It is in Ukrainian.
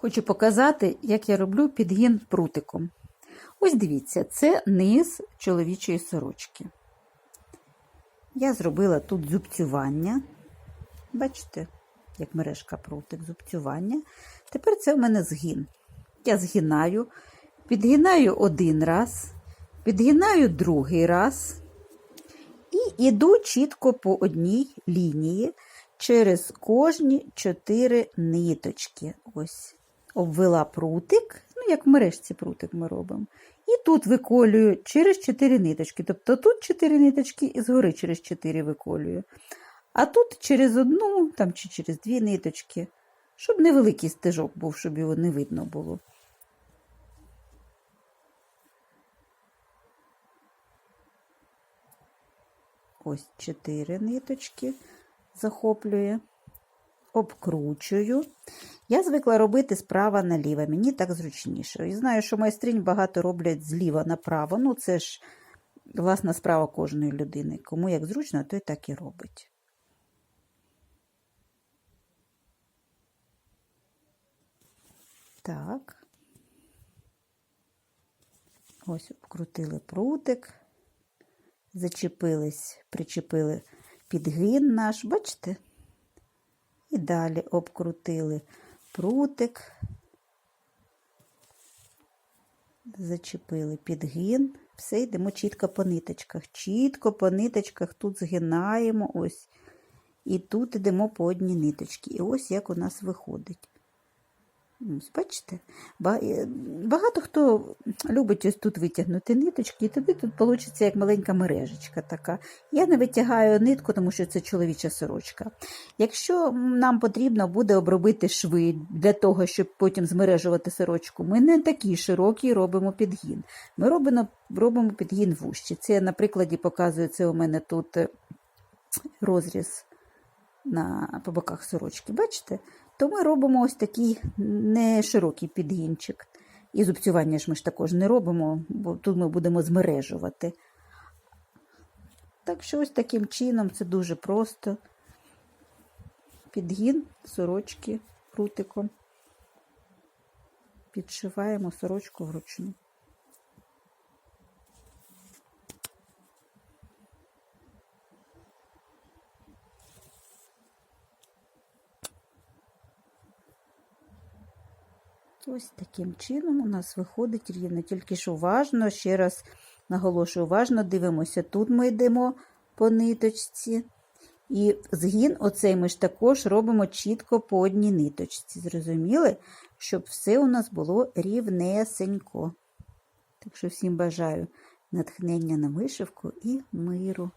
Хочу показати, як я роблю підгін прутиком. Ось дивіться, це низ чоловічої сорочки. Я зробила тут зубцювання. Бачите, як мережка прутик, зубцювання. Тепер це в мене згін. Я згинаю, підгинаю один раз, підгинаю другий раз і йду чітко по одній лінії через кожні чотири ниточки. Ось. Обвела прутик, ну, як в мережці прутик ми робимо. І тут виколюю через 4 ниточки. Тобто тут 4 ниточки і згори через 4 виколюю. А тут через одну там, чи через дві ниточки, щоб невеликий стежок був, щоб його не видно було. Ось 4 ниточки захоплює, обкручую. Я звикла робити справа наліво, мені так зручніше. І знаю, що майстринь багато роблять зліва направо. Ну, це ж власна справа кожної людини. Кому як зручно, той так і робить. Так. Ось обкрутили прутик, зачепились, причепили підгин наш, бачите? І далі обкрутили прутик, зачепили підгін. Все, йдемо чітко по ниточках. Чітко по ниточках тут згинаємо ось. І тут йдемо по одній ниточці. І ось як у нас виходить. Бачите? Багато хто любить ось тут витягнути ниточки, і тоді тут вийде як маленька мережечка така. Я не витягаю нитку, тому що це чоловіча сорочка. Якщо нам потрібно буде обробити шви для того, щоб потім змережувати сорочку, ми не такі широкі робимо підгін. Ми робимо, робимо підгін вужче. Це на прикладі показую, це у мене тут е, розріз на, по боках сорочки. Бачите? То ми робимо ось такий не широкий підгінчик. І зубцювання ж ми ж також не робимо, бо тут ми будемо змережувати. Так що ось таким чином це дуже просто. Підгін сорочки прутиком. Підшиваємо сорочку вручну. Ось таким чином у нас виходить рівно. Тільки ж уважно, ще раз наголошую, уважно дивимося. Тут ми йдемо по ниточці. І згін оцей ми ж також робимо чітко по одній ниточці. Зрозуміли, щоб все у нас було рівнесенько. Так що всім бажаю натхнення на вишивку і миру.